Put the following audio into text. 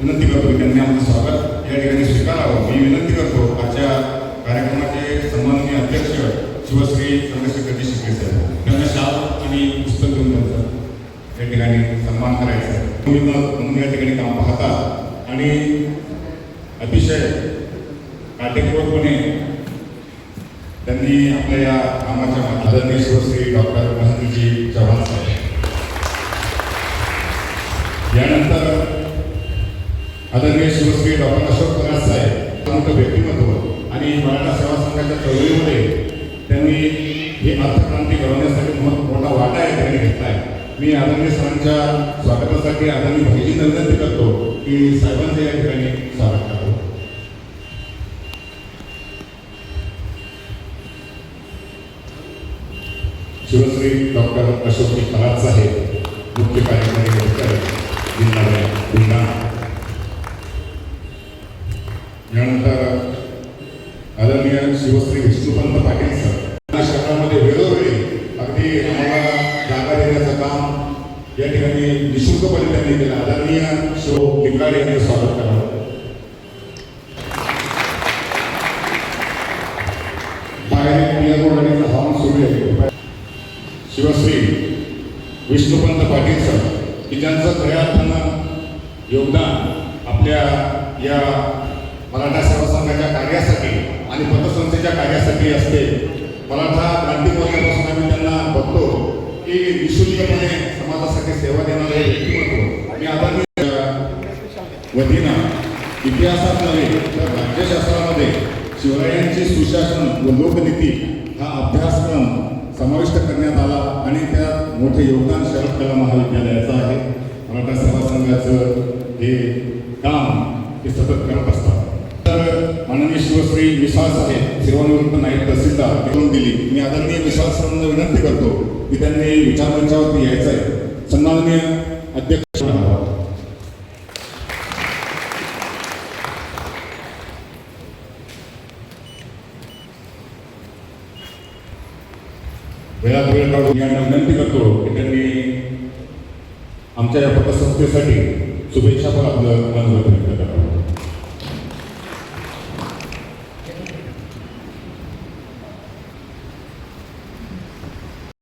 विनंती करतो की त्यांनी आमचं स्वागत या ठिकाणी स्वीकारावं मी विनंती करतो आजच्या कार्यक्रमाचे सन्माननीय अध्यक्ष शिवश्री चंद्रशेखरजी शिंदे साहेब त्यांना शाल आणि पुस्तक देऊन त्यांचा या ठिकाणी सन्मान करायचा आहे. तुम्ही म्हणून या ठिकाणी काम पाहता आणि अतिशय काटेकोरपणे त्यांनी आपल्या या कामाच्या आदरणीय शिवश्री डॉक्टर महंतजी चव्हाण साहेब यानंतर आदरणीय शिवश्री डॉक्टर अशोक परास साहेब मोठं व्यक्तिमत्व आणि मराठा सेवा संघाच्या चळवळीमध्ये त्यांनी ही अर्थक्रांती घडवण्यासाठी मोठा वाटा आहे त्यांनी घेतला आहे मी आदरणीय सरांच्या स्वागतासाठी आदरणीय भाईजी विनंती करतो की साहेबांचं या ठिकाणी स्वागत करावं शिवश्री डॉक्टर अशोक खरात साहेब मुख्य कार्यकारी अधिकारी. शिवश्री विष्णुपंत पाटील सर. या शहरामध्ये वेळोवेळी अगदी आम्हाला जागा देण्याचं काम या ठिकाणी निशुल्कपणे त्यांनी केलं. आदरणीय शिव लिंगाडे यांनी स्वागत करावं सुरू आहे. शिवश्री विष्णुपंत पाटील सर की ज्यांचं खऱ्या अर्थानं योगदान आपल्या या मराठा आणि पतसंस्थेच्या कार्यासाठी असते. मराठा क्रांती मोर्चापासून आम्ही त्यांना बघतो की निशुल्कपणे समाजासाठी सेवा देणारे व्यक्तिमत्व. आणि आदरणीय वतीनं इतिहासात नव्हे तर राज्यशास्त्रामध्ये शिवरायांची सुशासन व लोकनीती हा अभ्यासक्रम समाविष्ट करण्यात आला आणि त्यात मोठे योगदान शरद कला महाविद्यालयाचं आहे. मराठा सेवा संघाचं हे काम हे सतत करत असतात शिवश्री विश्वास साहेब सेवानिवृत्त नाईक तहसीलदार देऊन दिली. मी आदरणीय विशाल विनंती करतो की त्यांनी विचारमंचावरती यायचं आहे. सन्माननीय अध्यक्ष वेळात वेळ काढून यांना विनंती करतो की त्यांनी आमच्या या पतसंस्थेसाठी शुभेच्छा पण आपलं मनोरंजन करावं